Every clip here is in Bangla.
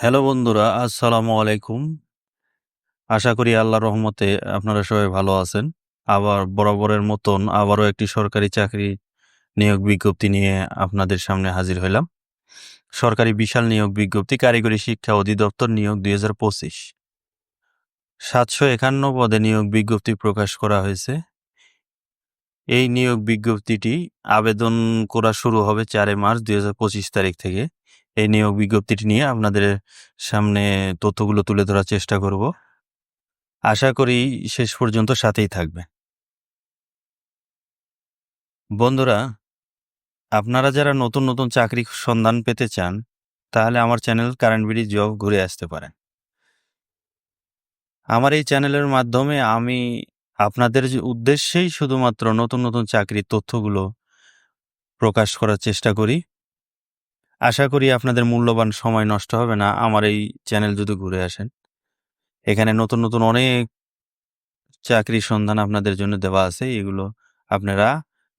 হ্যালো বন্ধুরা, আসসালামু আলাইকুম। আশা করি আল্লাহ রহমতে আপনারা সবাই ভালো আছেন। আবার বরাবরের মতন আবারও একটি সরকারি চাকরি নিয়োগ বিজ্ঞপ্তি নিয়ে আপনাদের সামনে হাজির হইলাম। সরকারি বিশাল নিয়োগ বিজ্ঞপ্তি কারিগরি শিক্ষা অধিদপ্তর নিয়োগ ২০২৫ ৭৫১ পদে নিয়োগ বিজ্ঞপ্তি প্রকাশ করা হয়েছে। এই নিয়োগ বিজ্ঞপ্তিটি আবেদন করা শুরু হবে চারে মার্চ ২০২৫ তারিখ থেকে। এই নিয়োগ বিজ্ঞপ্তিটি নিয়ে আপনাদের সামনে তথ্যগুলো তুলে ধরার চেষ্টা করব। আশা করি শেষ পর্যন্ত সাথেই থাকবে। বন্ধুরা, আপনারা যারা নতুন, নতুন চাকরি সন্ধান পেতে চান, তাহলে আমার চ্যানেল কারেন্ট বিডি জব ঘুরে আসতে পারেন। আমার এই চ্যানেলের মাধ্যমে আমি আপনাদের উদ্দেশ্যেই শুধুমাত্র নতুন, নতুন চাকরির তথ্যগুলো প্রকাশ করার চেষ্টা করি। আশা করি আপনাদের মূল্যবান সময় নষ্ট হবে না আমার এই চ্যানেল যদি ঘুরে আসেন। এখানে নতুন, নতুন অনেক চাকরির সন্ধান আপনাদের জন্য দেওয়া আছে। এগুলো আপনারা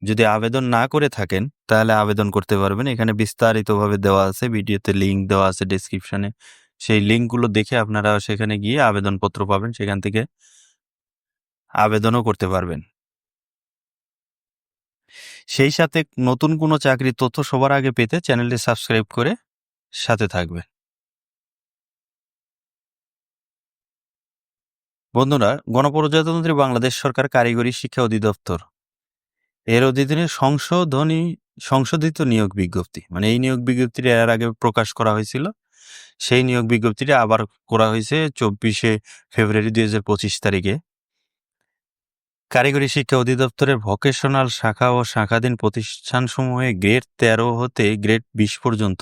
যদি আবেদন না করে থাকেন, তাহলে আবেদন করতে পারবেন। এখানে বিস্তারিতভাবে দেওয়া আছে। ভিডিওতে লিঙ্ক দেওয়া আছে ডেসক্রিপশনে। সেই লিঙ্কগুলো দেখে আপনারা সেখানে গিয়ে আবেদনপত্র পাবেন। সেখান থেকে আবেদনও করতে পারবেন। সেই সাথে নতুন কোনো চাকরির তথ্য সবার আগে পেতে চ্যানেলটি সাবস্ক্রাইব করে সাথে থাকবেন। বন্ধুরা, গণপ্রজাতন্ত্রী বাংলাদেশ সরকার কারিগরি শিক্ষা অধিদপ্তর। এর অধীনে সংশোধনী সংশোধিত নিয়োগ বিজ্ঞপ্তি মানে এই নিয়োগ বিজ্ঞপ্তিটি এর আগে প্রকাশ করা হয়েছিল। সেই নিয়োগ বিজ্ঞপ্তিটি আবার করা হয়েছে চব্বিশে ফেব্রুয়ারি দুই হাজার পঁচিশ তারিখে। কারিগরি শিক্ষা অধিদপ্তরের ভোকেশনাল শাখা ও শাখাধীন প্রতিষ্ঠানসমূহে গ্রেড তেরো হতে গ্রেড বিশ পর্যন্ত।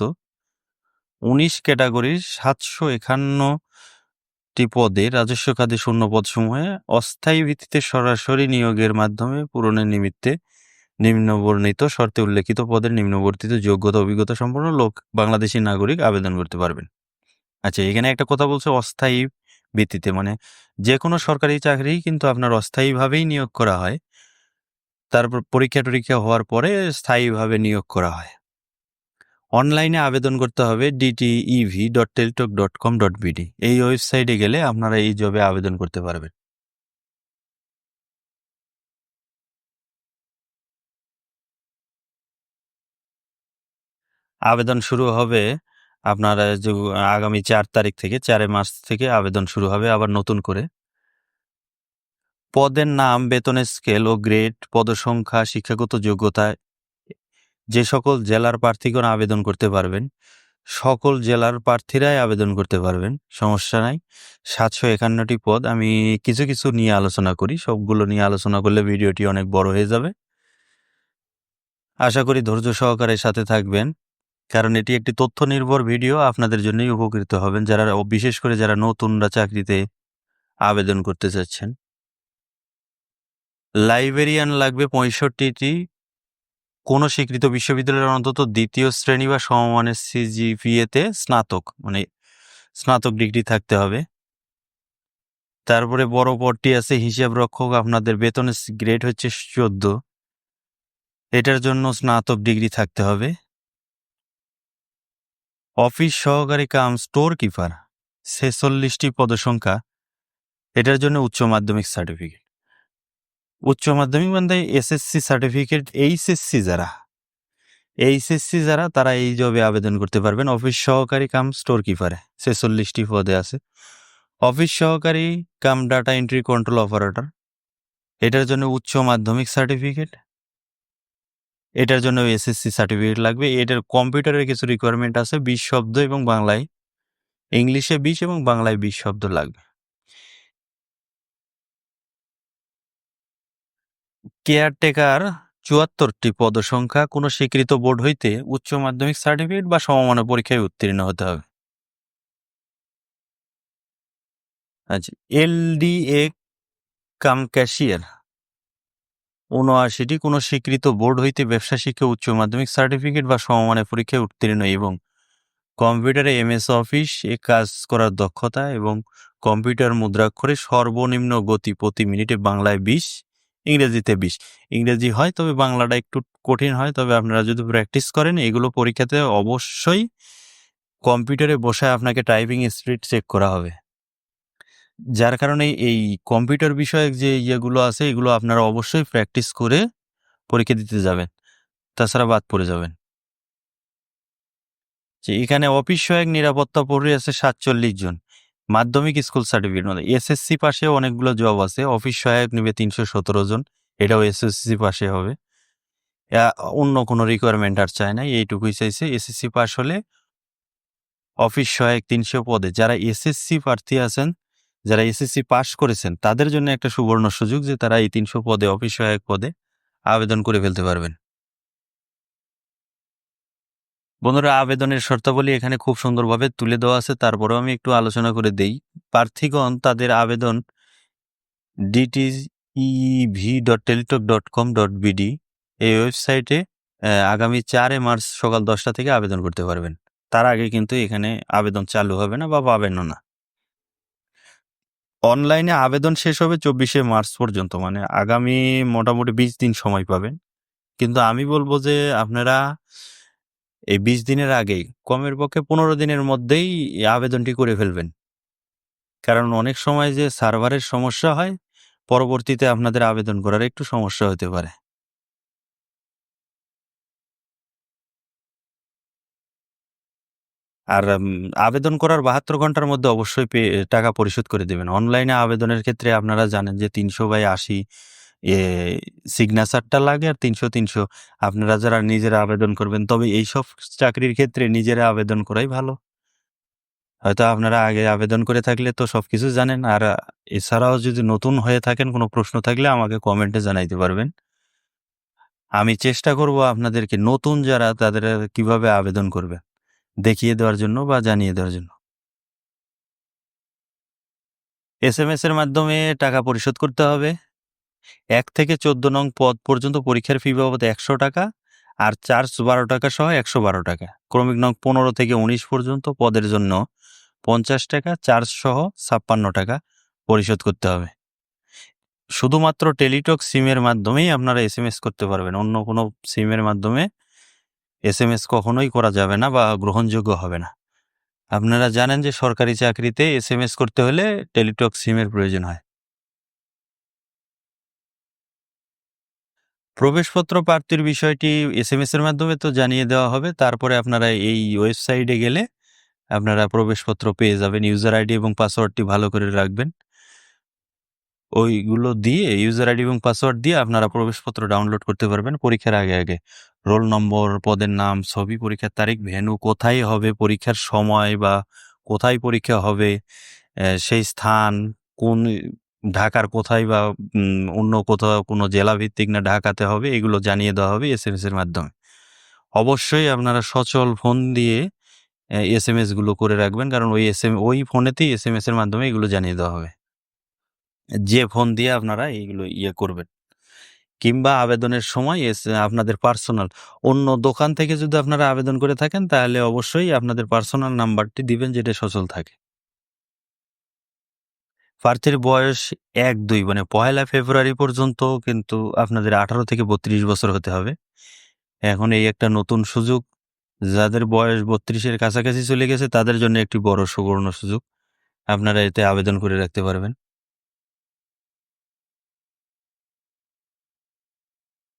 উনিশ ক্যাটাগরির সাতশো একান্নটি পদে রাজস্ব খাতে শূন্য পদসমূহে অস্থায়ী ভিত্তিতে সরাসরি নিয়োগের মাধ্যমে পূরণের নিমিত্তে নিম্নবর্ণিত শর্তে উল্লেখিত পদের নিম্নবর্তিত যোগ্যতা, অভিজ্ঞতা সম্পন্ন লোক বাংলাদেশি নাগরিক আবেদন করতে পারবেন। আচ্ছা এখানে একটা কথা বলছে, অস্থায়ী ভিত্তিতে। মানে যে কোনো সরকারি চাকরি কিন্তু আপনার অস্থায়ীভাবেই নিয়োগ করা হয়। তারপর পরীক্ষা টরীক্ষা হওয়ার পরে স্থায়ীভাবে নিয়োগ করা হয়। অনলাইনে আবেদন করতে হবে DTEV dot Teletalk dot com dot BD এই ওয়েবসাইটে গেলে আপনারা এই জবে আবেদন করতে পারবেন। আবেদন শুরু হবে আপনার আগামী চার তারিখ থেকে, চারে মার্চ থেকে আবেদন শুরু হবে আবার নতুন করে। পদের নাম বেতনের স্কেল ও গ্রেড, পদসংখ্যা, শিক্ষাগত যোগ্যতা, যে সকল জেলার প্রার্থীগণ আবেদন করতে পারবেন, সকল জেলার প্রার্থীরাই আবেদন করতে পারবেন, সমস্যা নাই। সাতশো একান্নটি পদ, আমি কিছু কিছু নিয়ে আলোচনা করি, সবগুলো নিয়ে আলোচনা করলে ভিডিওটি অনেক বড় হয়ে যাবে। আশা করি ধৈর্য সহকারে সাথে থাকবেন। কারণ এটি একটি তথ্য নির্ভর ভিডিও, আপনাদের জন্যই উপকৃত হবেন যারা বিশেষ করে যারা নতুনরা চাকরিতে আবেদন করতে চাচ্ছেন। লাইব্রেরিয়ান লাগবে পঁয়ষট্টিটি। কোনো স্বীকৃত বিশ্ববিদ্যালয়ের অন্তত দ্বিতীয় শ্রেণি বা সমমানের সিজিপিএতে স্নাতক মানে স্নাতক ডিগ্রি থাকতে হবে। তারপরে বড় পদটি আছে হিসাব রক্ষক, আপনাদের বেতনের গ্রেড হচ্ছে চোদ্দ। এটার জন্য স্নাতক ডিগ্রি থাকতে হবে। অফিস সহকারী কাম স্টোর কিপার, ছেচল্লিশটি পদসংখ্যা এটার জন্য উচ্চ মাধ্যমিক সার্টিফিকেট উচ্চ মাধ্যমিক মানে এসএসসি সার্টিফিকেট এইচএসসি যারা এইচএসসি যারা, তারা এই জবে আবেদন করতে পারবেন। অফিস সহকারী কাম স্টোর কিপারে, ছেচল্লিশটি পদে আছে। অফিস সহকারী cum data entry control operator, এটার জন্য উচ্চ মাধ্যমিক সার্টিফিকেট এটার জন্য এসএসসি সার্টিফিকেট লাগবে। এটার কম্পিউটারের কিছু রিকোয়ারমেন্ট আছে, বিশ শব্দ এবং বাংলায়। ইংলিশে বিশ এবং বাংলায় বিশ শব্দ লাগবে। কেয়ারটেকার চুয়াত্তরটি পদসংখ্যা, কোনো স্বীকৃত বোর্ড হইতে উচ্চ মাধ্যমিক সার্টিফিকেট বা সমমানের পরীক্ষায় উত্তীর্ণ হতে হবে। আচ্ছা এলডিএ কাম ক্যাশিয়ার। উনআশিটি কোনো স্বীকৃত বোর্ড হইতে ব্যবসা শিক্ষা উচ্চ মাধ্যমিক সার্টিফিকেট বা সমমানের পরীক্ষায় উত্তীর্ণ এবং কম্পিউটারে এমএস অফিস এ কাজ করার দক্ষতা এবং কম্পিউটার মুদ্রাক্ষরে সর্বনিম্ন গতি প্রতি মিনিটে বাংলায় বিশ, ইংরেজিতে বিশ। ইংরেজি হয়, তবে বাংলাটা একটু কঠিন হয়, তবে আপনারা যদি প্র্যাকটিস করেন, এগুলো পরীক্ষাতে অবশ্যই কম্পিউটারে বসে আপনাকে টাইপিং স্পিড চেক করা হবে। যার কারণে এই কম্পিউটার বিষয়ক যে ইয়েগুলো আছে, এগুলো আপনারা অবশ্যই প্র্যাকটিস করে পরীক্ষা দিতে যাবেন। তাছাড়া বাদ পড়ে যাবেন। যে এখানে অফিস সহায়ক নিরাপত্তা পড়ে আছে সাতচল্লিশ জন। মাধ্যমিক স্কুল সার্টিফিকেট মানে এসএসসি পাশে অনেকগুলো জব আছে, অফিস সহায়ক নেবে তিনশো সতেরো জন, এটাও এসএসসি পাশে হবে। অন্য কোনো রিকোয়ারমেন্ট আর চায় না, এইটুকুই চাইছে। এসএসসি পাশ হলে অফিস সহায়ক তিনশো পদে। যারা এসএসসি প্রার্থী আছেন যারা এসএসসি পাশ করেছেন, তাদের জন্য একটা সুবর্ণ সুযোগ যে তারা এই তিনশো পদে অফিস সহায়ক পদে আবেদন করে ফেলতে পারবেন। বন্ধুরা, আবেদনের শর্তাবলী এখানে খুব সুন্দরভাবে তুলে দেওয়া আছে। তারপরেও আমি একটু আলোচনা করে দেই। প্রার্থীগণ, তাদের আবেদন DTV dot Teletalk dot com dot BD এই ওয়েবসাইটে আগামী চারে মার্চ সকাল দশটা থেকে আবেদন করতে পারবেন। তার আগে কিন্তু এখানে আবেদন চালু হবে না বা পাবেনও না। অনলাইনে আবেদন শেষ হবে চব্বিশে মার্চ পর্যন্ত মানে আগামী মোটামুটি বিশ দিন সময় পাবেন। কিন্তু আমি বলব যে আপনারা এই বিশ দিনের আগেই, কমের পক্ষে পনেরো দিনের মধ্যেই আবেদনটি করে ফেলবেন। কারণ অনেক সময় যে সার্ভারের সমস্যা হয়, পরবর্তীতে আপনাদের আবেদন করার একটু সমস্যা হতে পারে। আর আবেদন করার বাহাত্তর ঘণ্টার মধ্যে অবশ্যই টাকা পরিশোধ করে দেবেন। অনলাইনে আবেদনের ক্ষেত্রে আপনারা জানেন যে তিনশো বাই আশি, এ, সিগনেচারটা লাগে আর তিনশো তিনশো। আপনারা যারা নিজেরা আবেদন করবেন, তবে এইসব চাকরির ক্ষেত্রে নিজেরা আবেদন করাই ভালো। হয়তো আপনারা আগে আবেদন করে থাকলে তো সব কিছু জানেন। আর, এছাড়াও যদি নতুন হয়ে থাকেন, কোনো প্রশ্ন থাকলে আমাকে কমেন্টে জানাইতে পারবেন। আমি চেষ্টা করব আপনাদেরকে, নতুন যারা, তাদের কীভাবে আবেদন করবে। দেখিয়ে দেওয়ার জন্য বা জানিয়ে দেওয়ার জন্য? এস এম এর মাধ্যমে টাকা পরিশোধ করতে হবে। এক থেকে চোদ্দ নং পদ পর্যন্ত পরীক্ষার ফি বাবদ একশো টাকা আর চার্জ বারো টাকা সহ একশো বারো টাকা। ক্রমিক নং পনেরো থেকে উনিশ পর্যন্ত পদের জন্য পঞ্চাশ টাকা চার্জ সহ ছাপ্পান্ন টাকা পরিশোধ করতে হবে। শুধুমাত্র টেলিটক সিমের মাধ্যমেই আপনারা এস করতে পারবেন। অন্য কোনো সিমের মাধ্যমে এস এম এস কখনোই করা যাবে না বা গ্রহণযোগ্য হবে না। আপনারা জানেন যে সরকারি চাকরিতে এস এম এস করতে হলে টেলিটক সিমের প্রয়োজন হয়। প্রবেশপত্র প্রাপ্তির বিষয়টি এস এম এর মাধ্যমে তো জানিয়ে দেওয়া হবে। তারপরে আপনারা এই ওয়েবসাইটে গেলে আপনারা প্রবেশপত্র পেয়ে যাবেন। ইউজার আইডি এবং পাসওয়ার্ডটি ভালো করে রাখবেন। ওইগুলো দিয়ে, ইউজার আইডি এবং পাসওয়ার্ড দিয়ে আপনারা প্রবেশপত্র ডাউনলোড করতে পারবেন পরীক্ষার আগে আগে। রোল নম্বর, পদের নাম, ছবি পরীক্ষার তারিখ, ভেনু কোথায় হবে, পরীক্ষার সময় বা কোথায় পরীক্ষা হবে সেই স্থান, কোন ঢাকার কোথায় বা অন্য কোথাও কোনো জেলা ভিত্তিক না ঢাকাতে হবে, এগুলো জানিয়ে দেওয়া হবে এস এম এর মাধ্যমে। অবশ্যই আপনারা সচল ফোন দিয়ে এস এম এসগুলো করে রাখবেন, কারণ ওই এস এম, ওই ফোনেতেই এস এম এস এর মাধ্যমে এগুলো জানিয়ে দেওয়া হবে। যে ফোন দিয়ে আপনারা এইগুলো ইয়ে করবেন। কিংবা আবেদনের সময় আপনাদের পার্সোনাল। অন্য দোকান থেকে যদি আপনারা আবেদন করে থাকেন, তাহলে অবশ্যই আপনাদের পার্সোনাল নাম্বারটি দিবেন যেটা সচল থাকে। প্রার্থীর বয়স এক দুই মানে পয়লা ফেব্রুয়ারি পর্যন্ত কিন্তু আপনাদের আঠারো থেকে বত্রিশ বছর হতে হবে। এখন এই একটা নতুন সুযোগ, যাদের বয়স বত্রিশের কাছাকাছি চলে গেছে, তাদের জন্য একটি বড় সুবর্ণ সুযোগ। আপনারা এতে আবেদন করে রাখতে পারবেন।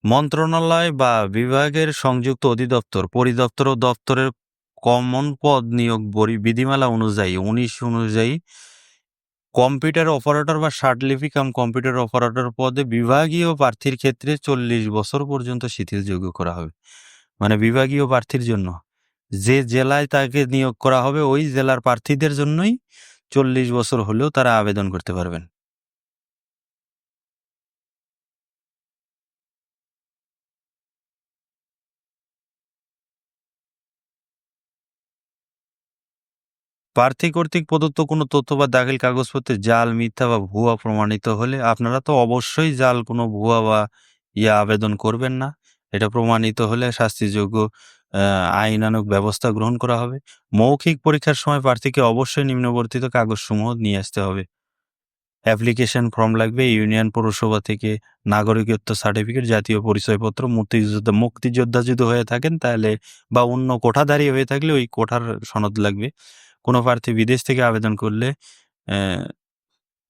মন্ত্রণালয় বা বিভাগের সংযুক্ত অধিদপ্তর, পরিদপ্তর ও দপ্তরের কমন পদ নিয়োগ বিধিমালা অনুযায়ী, উনিশ অনুযায়ী কম্পিউটার অপারেটর বা শার্টলিপি কাম কম্পিউটার অপারেটর পদে বিভাগীয় প্রার্থীর ক্ষেত্রে চল্লিশ বছর পর্যন্ত শিথিলযোগ্য করা হবে। মানে বিভাগীয় প্রার্থীর জন্য। যে জেলায় তাকে নিয়োগ করা হবে, ওই জেলার প্রার্থীদের জন্যই চল্লিশ বছর হলেও তারা আবেদন করতে পারবেন। প্রার্থী কর্তৃক প্রদত্ত কোনো তথ্য বা দাখিল কাগজপত্রে জাল, মিথ্যা বা ভুয়া প্রমাণিত হলে আপনারা তো অবশ্যই জাল কোনো ভুয়া বা ইয়া আবেদন করবেন না। এটা প্রমাণিত হলে শাস্তিযোগ্য আইনানুক ব্যবস্থা গ্রহণ করা হবে। মৌখিক পরীক্ষার সময় প্রার্থীকে অবশ্যই নিম্নবর্তিত কাগজসমূহ নিয়ে আসতে হবে। অ্যাপ্লিকেশন ফর্ম লাগবে, ইউনিয়ন পৌরসভা থেকে নাগরিকত্ব সার্টিফিকেট, জাতীয় পরিচয়পত্র, মুক্তিযোদ্ধা মুক্তিযোদ্ধা যদি হয়ে থাকেন তাহলে বা অন্য কোঠাধারী হয়ে থাকলে ওই কোঠার সনদ লাগবে। কোনো প্রার্থী বিদেশ থেকে আবেদন করলে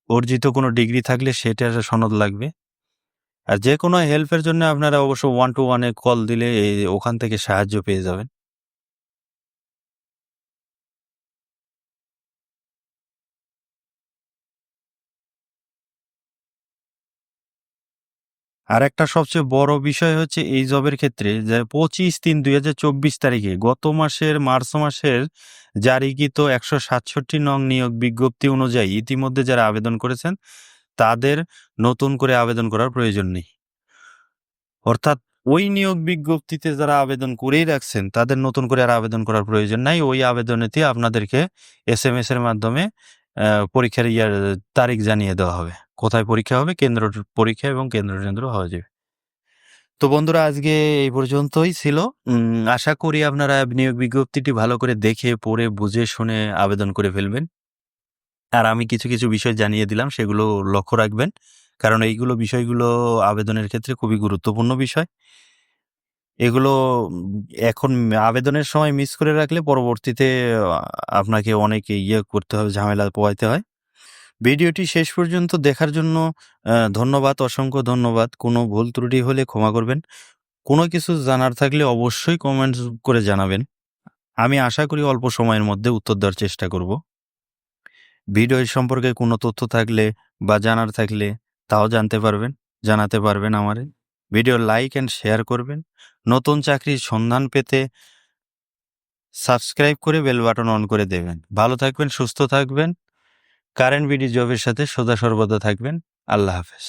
অর্জিত কোনো ডিগ্রি থাকলে সেটার সনদ লাগবে। আর যে কোনো হেল্পের জন্য আপনারা অবশ্য ওয়ান টু ওয়ানে কল দিলে ওখান থেকে সাহায্য পেয়ে যাবেন। আর একটা সবচেয়ে বড় বিষয় হচ্ছে এই জবের ক্ষেত্রে যে পঁচিশ তিন দুই হাজার চব্বিশ তারিখে গত মাসের মার্চ মাসের জারিকৃত একশো সাতষট্টি নং নিয়োগ বিজ্ঞপ্তি অনুযায়ী ইতিমধ্যে যারা আবেদন করেছেন, তাদের নতুন করে আবেদন করার প্রয়োজন নেই। অর্থাৎ ওই নিয়োগ বিজ্ঞপ্তিতে যারা আবেদন করেই রাখছেন, তাদের নতুন করে আর আবেদন করার প্রয়োজন নাই। ওই আবেদনেতে আপনাদেরকে এস এম এস এর মাধ্যমে পরীক্ষার ইয়ার তারিখ জানিয়ে দেওয়া হবে। কোথায় পরীক্ষা হবে? কেন্দ্র পরীক্ষা এবং কেন্দ্র কেন্দ্র হওয়া যাবে। তো বন্ধুরা, আজকে এই পর্যন্তই ছিল। আশা করি আপনারা নিয়োগ বিজ্ঞপ্তিটি ভালো করে দেখে, পড়ে, বুঝে, শুনে আবেদন করে ফেলবেন। আর আমি কিছু কিছু বিষয় জানিয়ে দিলাম, সেগুলো লক্ষ্য রাখবেন। কারণ এইগুলো বিষয়গুলো আবেদনের ক্ষেত্রে খুবই গুরুত্বপূর্ণ বিষয়। এগুলো এখন আবেদনের সময় মিস করে রাখলে পরবর্তীতে আপনাকে অনেক ইয়ে করতে হবে, ঝামেলা পোয়াইতে হয়। ভিডিওটি শেষ পর্যন্ত দেখার জন্য ধন্যবাদ, অসংখ্য ধন্যবাদ। কোনো ভুল ত্রুটি হলে ক্ষমা করবেন। কোনো কিছু জানার থাকলে অবশ্যই কমেন্টস করে জানাবেন। আমি আশা করি অল্প সময়ের মধ্যে উত্তর দেওয়ার চেষ্টা করব। ভিডিও সম্পর্কে কোনো তথ্য থাকলে বা জানার থাকলে তাও জানতে পারবেন, জানাতে পারবেন আমারে। ভিডিও লাইক অ্যান্ড শেয়ার করবেন। নতুন চাকরির সন্ধান পেতে সাবস্ক্রাইব করে বেল বাটন অন করে দেবেন। ভালো থাকবেন, সুস্থ থাকবেন। কারেন্ট বিডি জবের সাথে সদা সর্বদা থাকবেন। আল্লাহ হাফেজ।